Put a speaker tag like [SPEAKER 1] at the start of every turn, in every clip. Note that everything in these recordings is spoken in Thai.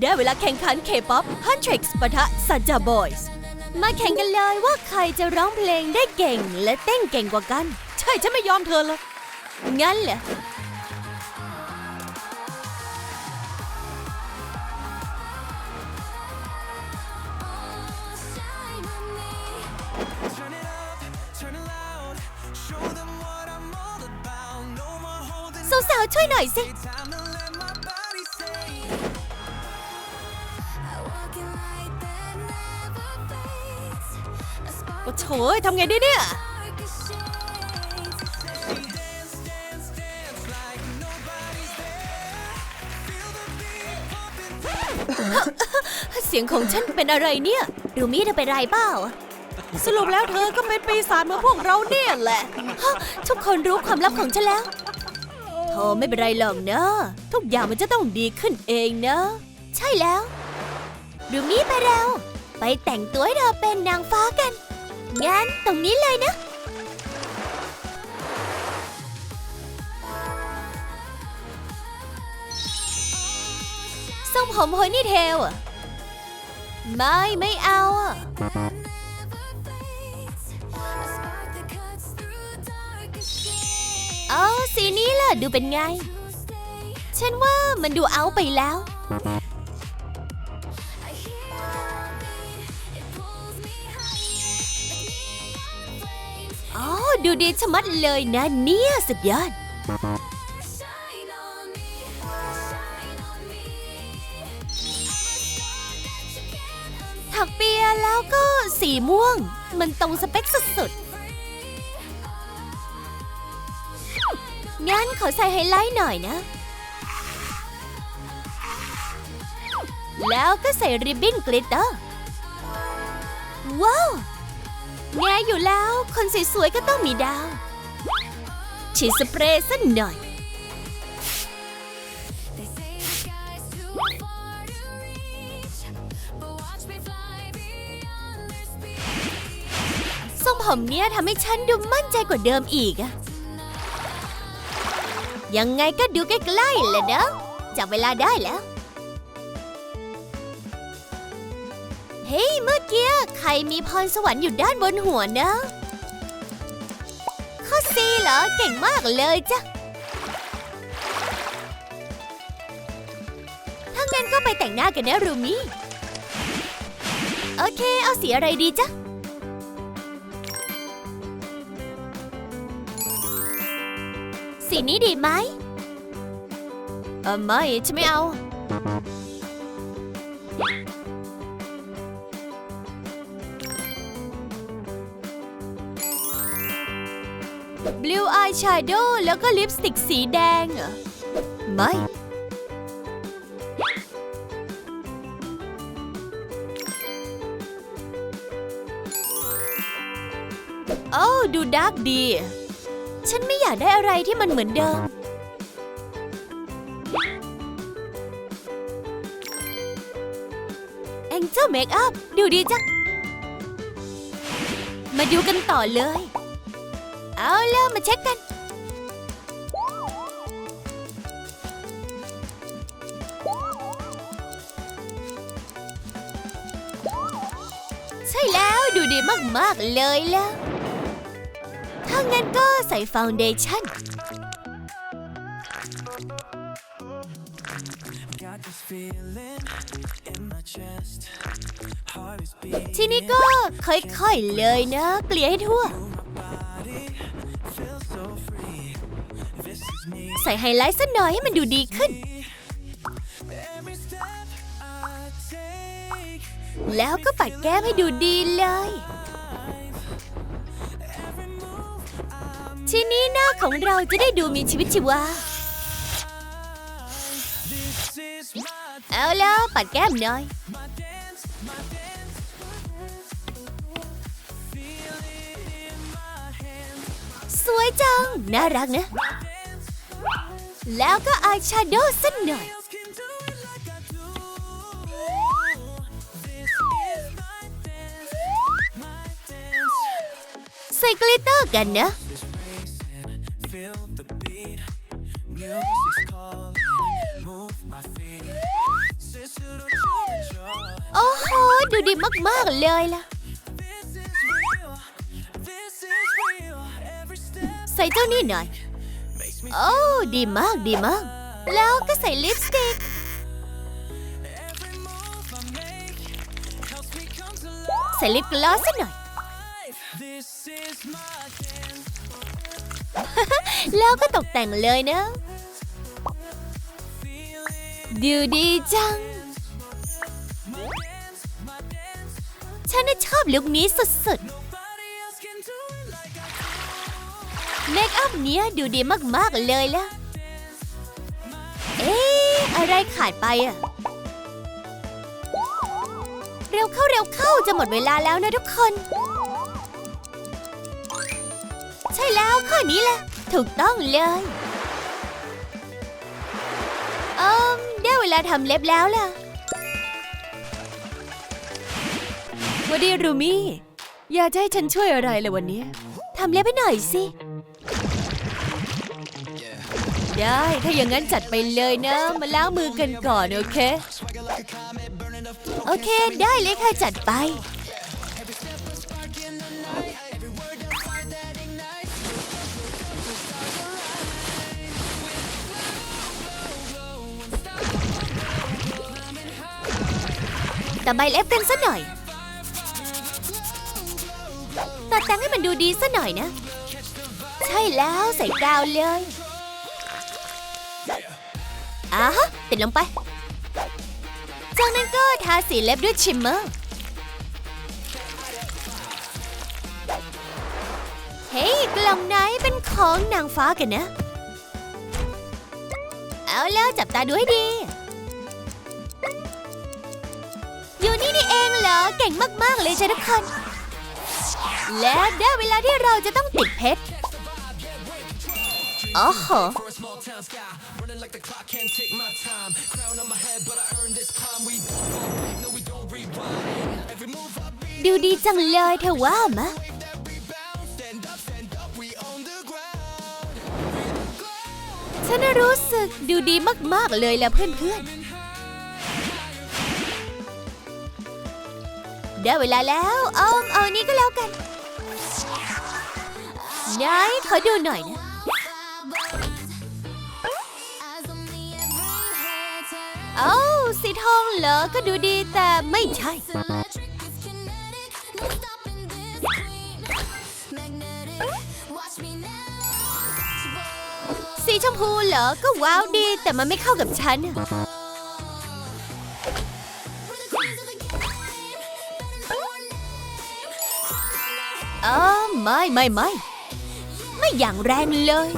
[SPEAKER 1] ได้เวลาแข่งขัน K-POP Huntrix ปะทะ Saja Boys มาแข่งกันเลยว่าใครจะร้องเพลงได้เก่งและเต้นเก่งกว่ากัน ใช่ฉันไม่ยอมเธอเลยงั้นเหรอสาวๆช่วยหน่อยสิ โถยทำไงดีเนี่ย เสียงของฉันเป็นอะไรเนี่ย รูมี่เธอเป็นไรเปล่า สรุปแล้วเธอก็เป็นปีศาจเหมือนพวกเราเนี่ยแหละฮะทุกคนรู้ความลับของฉันแล้วโธ่ไม่เป็นไรหรอกนะ ทุกอย่างมันจะต้องดีขึ้นเองนะ ใช่แล้ว รูมี่ไปเราไปแต่งตัวให้เธอเป็นนางฟ้ากัน งั้นตรงนี้เลยนะ ทรงผมโพนี่เทลไม่ไม่เอาอะเอาสีนี้ล่ะ ดูเป็นไง ฉันว่ามันดูเอาไปแล้ว ดูดีชะมัดเลยนะเนี่ยสุดยอด ถักเปียแล้วก็สีม่วง มันตรงสเปคสุดๆ งั้นขอใส่ไฮไลท์หน่อยนะ แล้วก็ใส่ริบบิ้นกลิตเตอร์ ว้าว แงอยู่แล้ว คนสวยๆก็ต้องมีดาว ฉีดสเปรย์สักหน่อย ทรงผมเนี้ยทำให้ฉันดูมั่นใจกว่าเดิมอีกอะยังไงก็ดูใกล้ๆแหละเนอะจับเวลาได้แล้ว เฮ้ยเมื่อกี้ใครมีพรสวรรค์อยู่ด้านบนหัวนะข้อซีเหรอเก่งมากเลยจ้ะถ้างั้นก็ไปแต่งหน้ากันนะรูมี่โอเค เอาสีอะไรดีจ๊ะสีนี้ดีไหมเออไม่ฉันไม่เอา Blue Eyeshadow แล้วก็ลิปสติกสีแดง ไม่ โอ้ ดูดาร์กดี ฉันไม่อยากได้อะไรที่มันเหมือนเดิม Angel Makeup ดูดีจัง มาดูกันต่อเลย เอาล่ะมาเช็คกัน ใช่แล้วดูดีมาก ๆ เลยล่ะ ถ้างั้นก็ใส่ฟาวเดชั่น
[SPEAKER 2] Got this feeling in my chest. Heart is beating.
[SPEAKER 1] ทีนี้ก็ค่อย ๆ เลยนะ เกลี่ยให้ทั่ว ใส่ไฮไลท์สักหน่อยให้มันดูดีขึ้น แล้วก็ปัดแก้มให้ดูดีเลย ทีนี้หน้าของเราจะได้ดูมีชีวิตชีวา เอาแล้วปัดแก้มหน่อย ยจัง น่ารักนะ แล้วก็อายแชโดว์สักหน่อย ใส่กลิตเตอร์กันนะ
[SPEAKER 2] โอ้โห
[SPEAKER 1] ดูดีมาก ๆ เลยล่ะ ใส่เจ้านี่หน่อย โอ้ดีมากดีมาก แล้วก็ใส่ลิปสติก ใส่ลิปกลอสซะหน่อย แล้วก็ตกแต่งเลยนะ ดูดีจัง ฉันน่ชอบลุคนี้สุดๆ เมคอัพเนี้ยดูดีมากๆเลยล่ะ เอ๊ะ อะไรขาดไปอะเร็วเข้าเร็วเข้าจะหมดเวลาแล้วนะทุกคน ใช่แล้วข้อนี้แหละ ถูกต้องเลยเอิมได้เวลาทำเล็บแล้วล่ะวันดีรูมี่ อยากจะให้ฉันช่วยอะไรเลยวันนี้ ทำเล็บให้หน่อยสิ ได้ ถ้าอย่างนั้นจัดไปเลยนะ มาล้างมือกันก่อนโอเค โอเค ได้เลยค่ะจัดไป แต่ใบเล็บกันซะหน่อย ตัดแต่งให้มันดูดีซะหน่อยนะ ใช่แล้วใส่กาวเลย อ่าฮะติดลงไป จากนั้นก็ทาสีเล็บด้วยชิมเมอร์ เฮ้ยกล่องไหนเป็นของนางฟ้ากันนะ เอาแล้วจับตาดูให้ดี อยู่นี่นี่เองเหรอ เก่งมาก ๆ เลยจ้ะทุกคน และได้เวลาที่เราจะต้องติดเพชรอ๋อ โห
[SPEAKER 2] For a small town sky, running like the clock can't take my time. Crown on my head, but I earned this climb. We don't fall back, no we don't rewind. Every move I beat,
[SPEAKER 1] ดูดีจังเลยเธอว่ามะ
[SPEAKER 2] every bounce. Stand up, stand up, we own the ground.
[SPEAKER 1] ฉันน่ะรู้สึกดูดีมาก ๆ เลยล่ะเพื่อน ๆ ได้เวลาแล้วเอาเอานี้ก็แล้วกันไหนขอดูหน่อยนะ โอ้สีทองเหรอก็ดูดีแต่ไม่ใช่ สีชมพูเหรอก็ว้าวดีแต่มันไม่เข้ากับฉัน เออไม่ไม่ไม่ไม่อย่างแรงเลย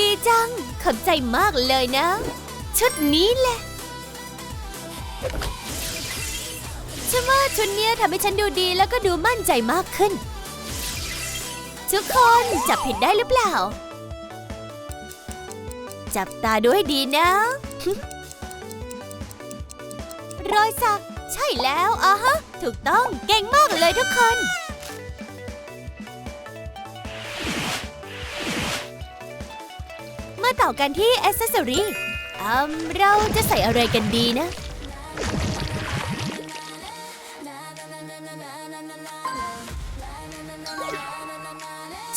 [SPEAKER 1] ดีจัง ขอบใจมากเลยนะ ชุดนี้แหละฉันว่าชุดเนี้ยทำให้ฉันดูดีแล้วก็ดูมั่นใจมากขึ้น ทุกคนจับผิดได้หรือเปล่า จับตาดูให้ดีนะ รอยสัก ใช่แล้วอะฮะ ถูกต้องเก่งมากเลยทุกคน ต่อกันที่แอ c เ e s s o r y อืมเราจะใส่อะไรกันดีนะ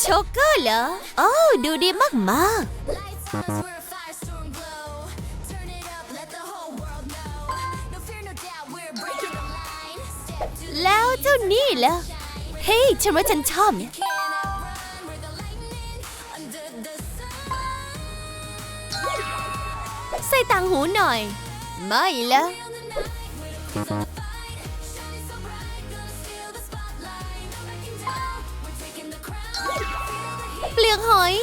[SPEAKER 1] ช็อกเกอร์เหรอ โอ้ดูดีมากมากแล้วเจ้านี่เหรอเฮ้ยฉันว่าฉันชอบเนี่ย ส่ต่างหูหน่อย ไม่ละเปลือกหอย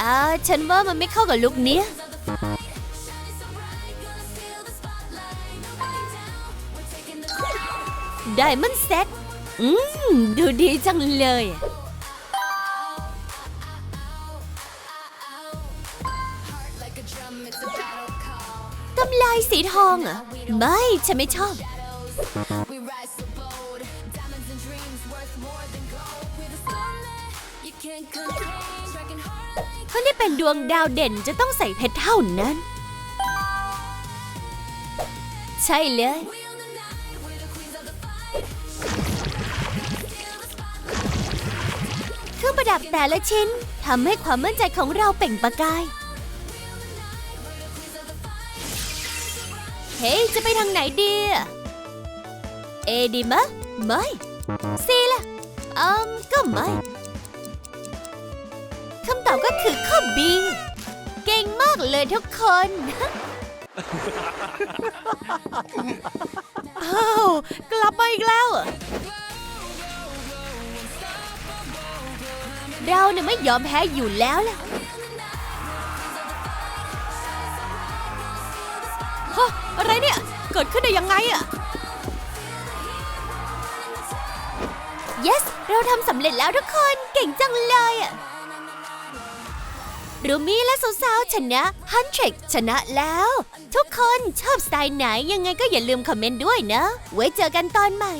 [SPEAKER 1] อ่าฉันว่ามันไม่เข้ากับลุคนี้ได้มันเซ็ตอืม ดูดีจังเลย กำไลสีทองเหรอไม่ ฉันไม่ชอบ
[SPEAKER 3] Shadows, we rise so bold. Diamonds and dreams worth more than gold. We're the storm that you can't contain. Striking hard like
[SPEAKER 1] ขคนที่เป็นดวงดาวเด่นจะต้องใส่เพชรเท่านั้น ใช่เลย เครื่องประดับแต่ละชิ้นทำให้ความมั่นใจของเราเปล่งประกาย ฮ้ยจะไปทางไหนดีเอดีมะไม่ซีล่ะอืมก็ไม่คำตอบก็คือข้อบีเก่งมากเลยทุกคนอ้าวกลับมาอีกแล้ว เราเนี่ยไม่ยอมแพ้อยู่แล้วล่ะ ฮะอะไรเนี่ย เกิดขึ้นได้ยังไงอะ yes เราทำสำเร็จแล้วทุกคน เก่งจังเลยอะรูมี่และสาวๆชนะฮันเทรกชนะแล้ว ทุกคนชอบสไตล์ไหนยังไงก็อย่าลืมคอมเมนต์ด้วยนะ ไว้เจอกันตอนใหม่